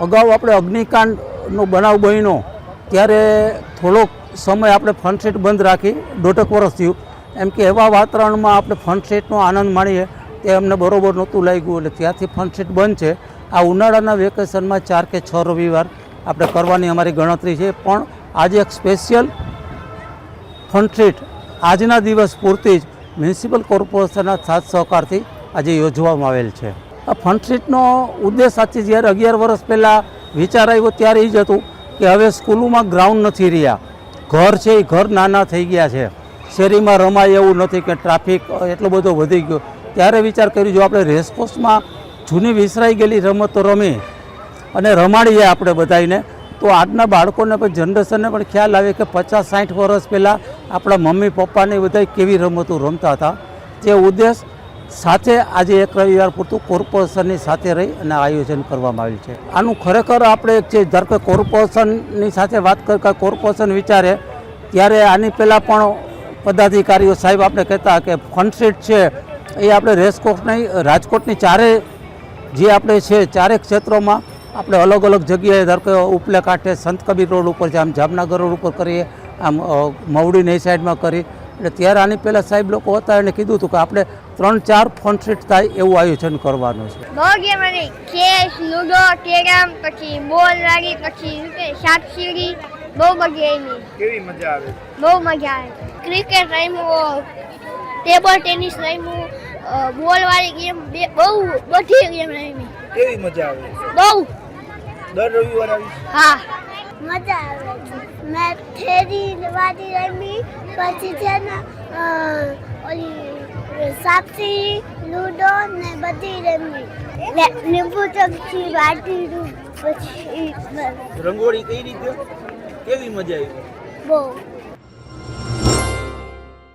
અગાઉ આપણે અગ્નિકાંડનો બનાવ બન્યો, ત્યારે થોડોક સમય આપણે ફનસેટ બંધ રાખી, દોઢક વર્ષ થયું. એમ કે એવા વાતાવરણમાં આપણે ફનસેટનો આનંદ માણીએ, તે અમને બરોબર નહોતું લાગ્યું. એટલે ત્યાંથી ફનસેટ બંધ છે. આ ઉનાળાના વેકેશનમાં ચાર કે છ રવિવાર આપણે કરવાની અમારી ગણતરી છે. પણ આજે એક સ્પેશિયલ ફનસેટ આજના દિવસ પૂરતી જ મ્યુનિસિપલ કોર્પોરેશનના સાથ સહકારથી આજે યોજવામાં આવેલ છે. આ ફનટ્રીટનો ઉદ્દેશ સાચી જ્યારે અગિયાર વર્ષ પહેલાં વિચાર આવ્યો ત્યારે એ જ હતું કે હવે સ્કૂલોમાં ગ્રાઉન્ડ નથી રહ્યા. ઘર છે એ ઘર નાના થઈ ગયા છે. શેરીમાં રમાય એવું નથી કે ટ્રાફિક એટલો બધો વધી ગયો. ત્યારે વિચાર કર્યો, જો આપણે રેસકોર્સમાં જૂની વિસરાઈ ગયેલી રમતો રમી અને રમાડીએ આપણે બધાને તો આજના બાળકોને પણ જનરેશનને પણ ખ્યાલ આવે કે પચાસ સાઠ વર્ષ પહેલાં આપણા મમ્મી પપ્પાને બધા કેવી રમતો રમતા હતા. તે ઉદ્દેશ સાથે આજે એક રવિવાર પૂરતું કોર્પોરેશનની સાથે રહી અને આયોજન કરવામાં આવ્યું છે. આનું ખરેખર આપણે છે ધારો કે કોર્પોરેશનની સાથે વાત કરી કોર્પોરેશન વિચારે, ત્યારે આની પહેલાં પણ પદાધિકારીઓ સાહેબ આપણે કહેતા કે ફનસીટ છે, એ આપણે રેસકોર્સની રાજકોટની ચારે જે આપણે છે, ચારેક ક્ષેત્રોમાં આપણે અલગ અલગ જગ્યાએ ધારો કે ઉપલે કાંઠે સંત કબીર રોડ ઉપર છે આમ જામનગર રોડ ઉપર કરીએ, આમ મવડીની એ સાઈડમાં કરી એટલે ત્યારે આની પહેલાં સાહેબ લોકો હતા એને કીધું હતું કે આપણે ત્રણ ચાર ફોન સીટ થાય એવું આયોજન કરવાનું છે. બહુ ગેમ હતી ચેસ લૂડો કેરમ પછી બોલ લાગી પછી સાત સીડી બહુ મજા આવી. કેવી મજા આવે? બહુ મજા આવે. ક્રિકેટ રમ્યું ટેબલ ટેનિસ રમ્યું બોલવાળી બોલ વાળી ગેમ બે બહુ બધી ગેમ રમી. કેવી મજા આવે? બહુ. દર રવિવારે આવી? હા. મજા આવે છે. મેં થેરી વાડી રમી પછી છે ને ઓલી સાપસી લૂડો ને બધી રમી. લીંબુ ચમચી વાટી પછી રંગોળી કઈ રીતે? કેવી મજા આવી? બહુ.